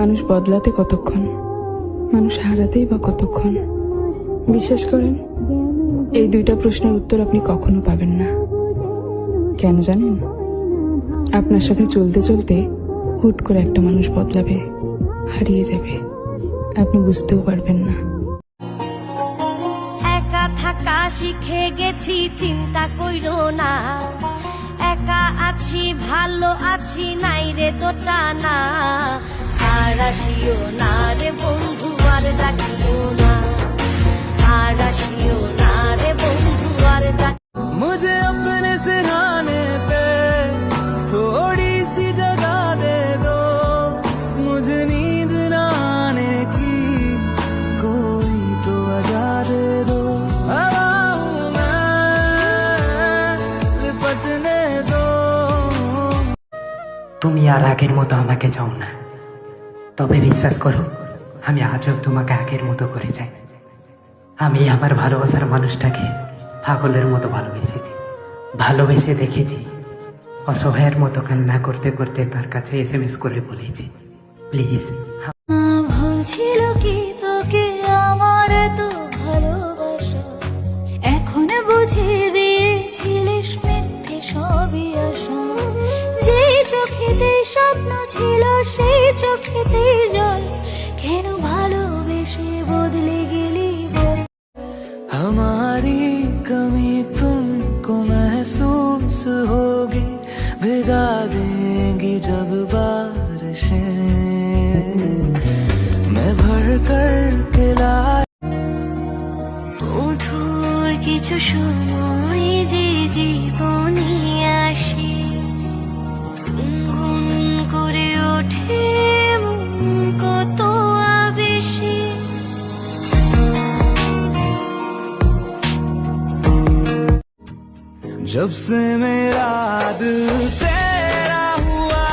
মানুষ বদলাতে কতক্ষণ? মানুষ হারাতেই বা কতক্ষণ? বিশ্বাস করেন, এই দুইটা প্রশ্নের উত্তর আপনি কখনো পাবেন না। কেন জানেন? আপনার সাথে চলতে চলতে হুট করে একটা মানুষ বদলাবে, হারিয়ে যাবে। আপনি বুঝতেও পারবেন না। একা থাকা শিখে গেছি, চিন্তা কইর না। একা আছি, ভালো আছি, নাই রে দোটা না আর আসিও না রে বন্ধু আর ডাকিও না আর আসিও না রে বন্ধু আর ডাক मुझे अपने सिरहाने पे थोड़ी सी जगह दे दो मुझे नींद न आने की कोई तो वजह दे दो हवा हूँ मैं लिपटने दो তুমি আর আগের মতো আমাকে চাও না তবে বিশ্বাস করো, আমি আজও তোমাকে আগের মতো করে চাই। আমি আমার ভালোবাসার মানুষটাকে পাগলের মতো ভালোবেসেছি। ভালোবেসে দেখেছি, অসহায়ের মতো কান্না করতে করতে তার কাছে এস এম এস করে বলেছি, প্লিজ ভুল চোখেতে জল কেন ভালোবেসে বদলে গেলি বল हमारी कमी तुमको महसूस होगी भिगा देंगी जब बारिशें मैं भर कर के ला মধুর কিছু সময় যে জীবনে আসে जब से मेरा दिल तेरा हुआ,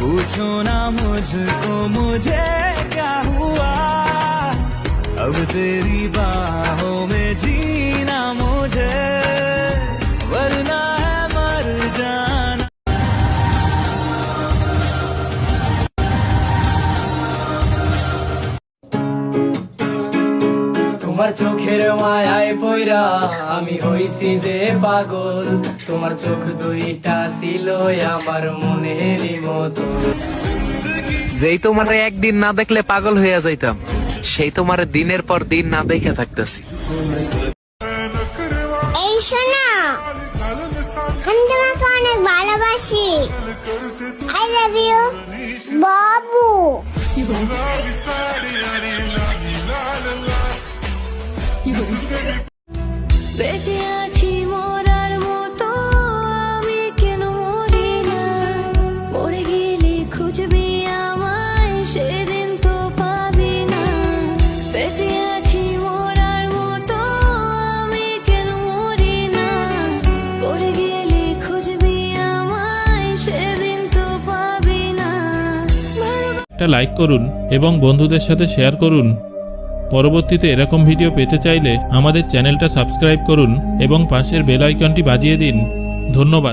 पूछो ना मुझको, मुझे क्या हुआ? अब तेरी बाहों में जीना তোমার চোখের মায়ায় পয়রা আমি হইছি যে পাগল। তোমার চোখ দুইটা ছিল আমার মনেরই মতো। যেই তোমারে একদিন না দেখলে পাগল হইয়া যাইতাম সেই তোমারে দিনের পর দিন না দেখে থাকতেছি। এই শোনো আমি তোমাকে অনেক ভালোবাসি। আই লাভ ইউ বাবু। বেঁচে আছি মরার মতো, আমি কেন আমায়, সেদিন তো পাবি না। আছি মতো, আমি কেন মরি না? আমায় তো পাবি না। একটা লাইক করুন এবং বন্ধুদের সাথে শেয়ার করুন। পরবর্তীতে এরকম ভিডিও পেতে চাইলে আমাদের চ্যানেলটা সাবস্ক্রাইব করুন এবং পাশের বেল আইকনটি বাজিয়ে দিন। ধন্যবাদ।